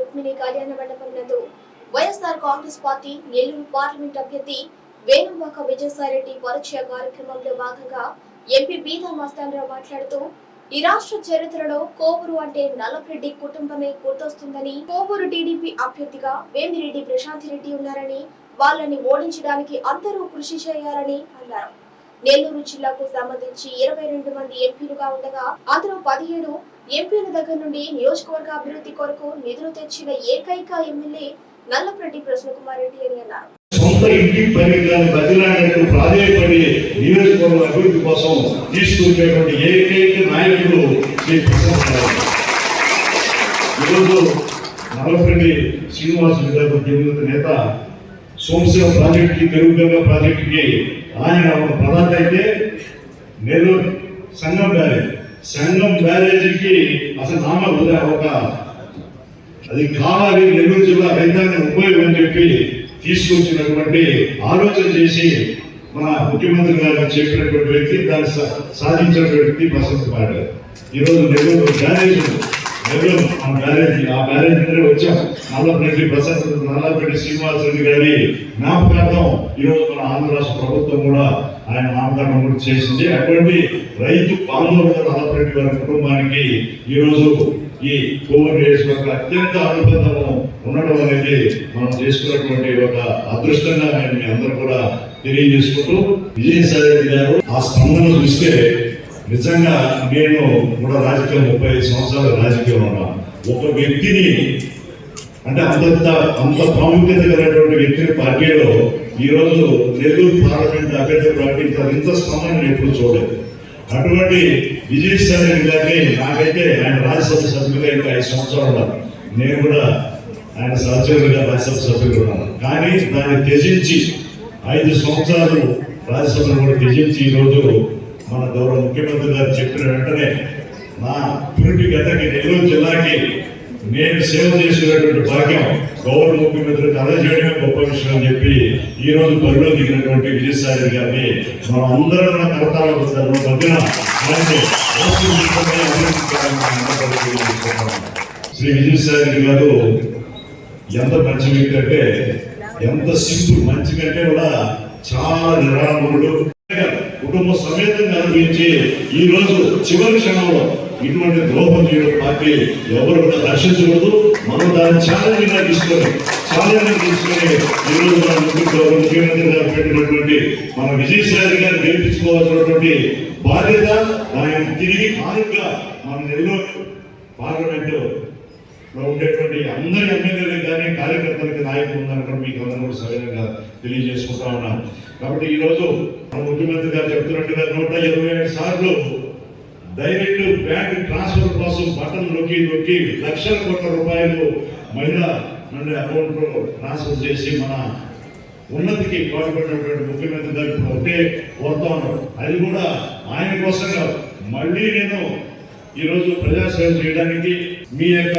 రుక్మిణి కళ్యాణ మండపం నందు YSR Congress party Nellore parliament అభ్యర్థి వేణువాక విజయసాయిరెడ్డి పరిచయ కార్యక్రమంలో భాగంగా ఎంపీ బీదా మస్తానరావు మాట్లాడుతూ ఈ రాష్ట్ర చరిత్రలో కోవూరు అంటే నల్లరెడ్డి కుటుంబమే గుర్తొస్తుందని కోవూరు టీడీపీ అభ్యర్థిగా వేమిరెడ్డి ప్రశాంత్ రెడ్డి ఉన్నారని వాళ్ళని ఓడించడానికి అందరూ కృషి చేయాలని అన్నారు. నెల్లూరు జిల్లాకు సంబంధించి ఇరవై రెండు మంది ఎంపీలుగా ఉండగా అందులో పదిహేడు ఎంపీల దగ్గర నుండి నియోజకవర్గ అభివృద్ధి కొరకు నిధులు తెచ్చిన ఏకైక ఎమ్మెల్యే నల్లపరెడ్డి ప్రసన్నకుమార్ రెడ్డి అని అన్నారు. సొంత ఇంటి పరికరాన్ని బదిలాడినట్టు ప్రాధాన్యపడి నియోజకవర్గ అభివృద్ధి కోసం తీసుకునేటువంటి ఏకైక నాయకుడు ఈరోజు నల్లపరెడ్డి శ్రీనివాసులు గారు దివంగత నేత సోమశివ ప్రాజెక్టుకి తెలుగుగంగ ప్రాజెక్టుకి ఆయన ఒక ప్రధాత అయితే నెల్లూరు సంఘం బ్యారేజ్. సంఘం బ్యారేజీకి అసలు నామ ఒక? అది కావాలి నెల్లూరు జిల్లా రైతాన్ని ఉపయోగం అని చెప్పి తీసుకొచ్చినటువంటి ఆలోచన చేసి మన ముఖ్యమంత్రి గారు చెప్పినటువంటి వ్యక్తి దాన్ని సా- సాధించినటువంటి వ్యక్తి బసంత్ కుమార్ ఈరోజు నెల్లూరు బ్యారేజ్ ఉంది. నెల్లూరు ఆ బ్యారేజ్ ఆ బ్యారేజ్ దగ్గర వచ్చాం నల్లపరెడ్డి ప్రసన్న నల్లపరెడ్డి శ్రీనివాసరెడ్డి గారి జ్ఞాపకార్థం ఈరోజు మన ఆంధ్ర రాష్ట్ర ప్రభుత్వం కూడా ఆయన నామకరణం కూడా చేసింది అటువంటి రైతు బాంధవులుగా నల్లపరెడ్డి వారి కుటుంబానికి ఈరోజు ఈ కోవిడ్ నియోజకవర్గ అత్యంత అనుబంధము ఉండడం అనేది మనం చేసుకున్నటువంటి ఒక అదృష్టంగా నేను మీ అందరూ కూడా తెలియజేసుకుంటూ విజయసాయి రెడ్డి గారు ఆ స్పందన చూస్తే నిజంగా నేను కూడా రాజకీయం ముప్పై ఐదు సంవత్సరాలు రాజకీయం ఉన్నాను ఒక వ్యక్తిని అంటే అంతంత అంత ప్రాముఖ్యత కలిగినటువంటి వ్యక్తిని పార్టీలో ఈ రోజు నెల్లూరు పార్లమెంట్ అభ్యర్థి ప్రకటించారు. ఇంత స్పందన నేను ఎప్పుడు చూడలేదు. అటువంటి విజయసాయి రెడ్డి గారిని నాకైతే ఆయన రాజ్యసభ సభ్యులుగా ఇంకా ఐదు సంవత్సరాలు ఉన్నారు నేను కూడా ఆయన సహచరులుగా రాజ్యసభ సభ్యులు ఉన్నాను కానీ దాన్ని త్యజించి ఐదు సంవత్సరాలు రాజ్యసభను కూడా త్యజించి ఈరోజు మన గౌరవ ముఖ్యమంత్రి గారు చెప్పిన వెంటనే నా పురిటి గతకి నెల్లూరు జిల్లాకి నేను సేవ చేసినటువంటి భాగ్యం గౌరవ ముఖ్యమంత్రికి అందజేయడమే గొప్ప విషయం అని చెప్పి ఈ రోజు బరిలో దిగినటువంటి విజయసాయి గారిని మనం అందరం మన కర్తాల మధ్యన శ్రీ విజయసాయి గారు ఎంత మంచి వ్యక్తి అంటే ఎంత సింపుల్ మంచి కంటే కూడా చాలా నిరాళముడు కుటుంబ సమేతంగా అనిపించి ఈ రోజు చివరి క్షణంలో ఇటువంటి ద్రోహం చేయడం పార్టీ ఎవరు కూడా రక్షించకూడదు. మనం దాన్ని ఛాలెంజ్గా తీసుకొని ఛాలెంజ్ తీసుకొని ఈ రోజు మన ముఖ్య ముఖ్యమంత్రి గారు పెట్టినటువంటి మన విజయసాయి గారిని గెలిపించుకోవాల్సినటువంటి బాధ్యత ఆయన తిరిగి హానిగా మన నెల్లూరు పార్లమెంటు లో ఉండేటువంటి అందరి ఎమ్మెల్యేలకు కానీ కార్యకర్తలకి నాయకులు ఉందని కూడా మీకు అందరూ కూడా సరైనగా తెలియజేసుకుంటా ఉన్నాను. కాబట్టి ఈ రోజు మన ముఖ్యమంత్రి గారు చెప్తున్నట్టుగా నూట ఇరవై ఏడు సార్లు డైరెక్ట్ బ్యాంక్ ట్రాన్స్ఫర్ కోసం బటన్ నొక్కి నొక్కి లక్షల కోట్ల రూపాయలు మహిళా నుండి అకౌంట్లో ట్రాన్స్ఫర్ చేసి మన ఉన్నతికి పాల్పడినటువంటి ముఖ్యమంత్రి గారు ఇప్పుడు ఒకటే కోరుతా అది కూడా ఆయన కోసం కాదు. మళ్ళీ నేను ఈరోజు ప్రజాసేవ చేయడానికి మీ యొక్క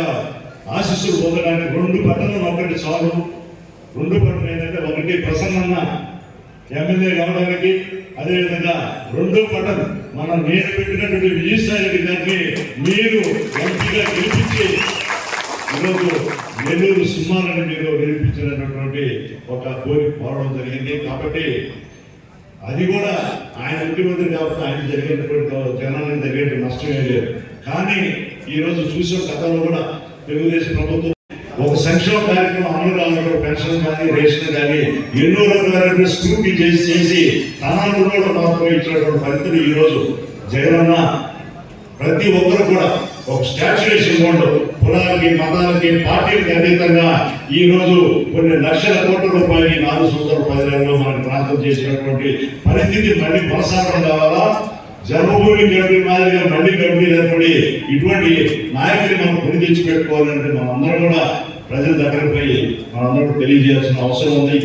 ఆశీస్సులు పొందడానికి రెండు బటన్లు ఒకటి చాలు. రెండు బట్టలు ఏంటంటే ఒకటి ప్రసన్న ఎమ్మెల్యే కావడానికి అదేవిధంగా రెండో బటన్ మనం నేను పెట్టినటువంటి విజయసాయి రెడ్డి గారిని మీరు ఎంపీగా గెలిపించి ఈరోజు నెల్లూరు సింహాలను మీరు గెలిపించినటువంటి ఒక కోరిక పోవడం జరిగింది. కాబట్టి అది కూడా ఆయన ముఖ్యమంత్రి కాబట్టి ఆయన జరిగినటువంటి జనానికి జరిగే నష్టమే లేదు. కానీ ఈ రోజు చూసిన గతంలో కూడా తెలుగుదేశం ప్రభుత్వం ఒక సంక్షేమ కార్యక్రమం అమలు రావడం పెన్షన్ కానీ రేషన్ కానీ ఎన్నో రకాల స్క్రూటీ చేసి చేసి తనాలు కూడా మాత్రం ఇచ్చినటువంటి పరిస్థితులు ఈరోజు జగనన్న ప్రతి ఒక్కరు కూడా ఒక స్టాచ్యులేషన్ బోర్డు కులాలకి మతాలకి పార్టీలకి అతీతంగా ఈ రోజు కొన్ని లక్షల కోట్ల రూపాయలు నాలుగు సంవత్సరాల పదిహేనులో మనం ప్రాంతం చేసినటువంటి పరిస్థితి మళ్ళీ కొనసాగడం కావాలా? జన్మభూమి గడ్డి మాదిరిగా మళ్ళీ గడ్డి ఏర్పడి ఇటువంటి నాయకుడిని మనం కొని తెచ్చి పెట్టుకోవాలంటే మనం అందరం కూడా ప్రజల దగ్గరకు పోయి మనందరూ తెలియజేయాల్సిన అవసరం ఉంది.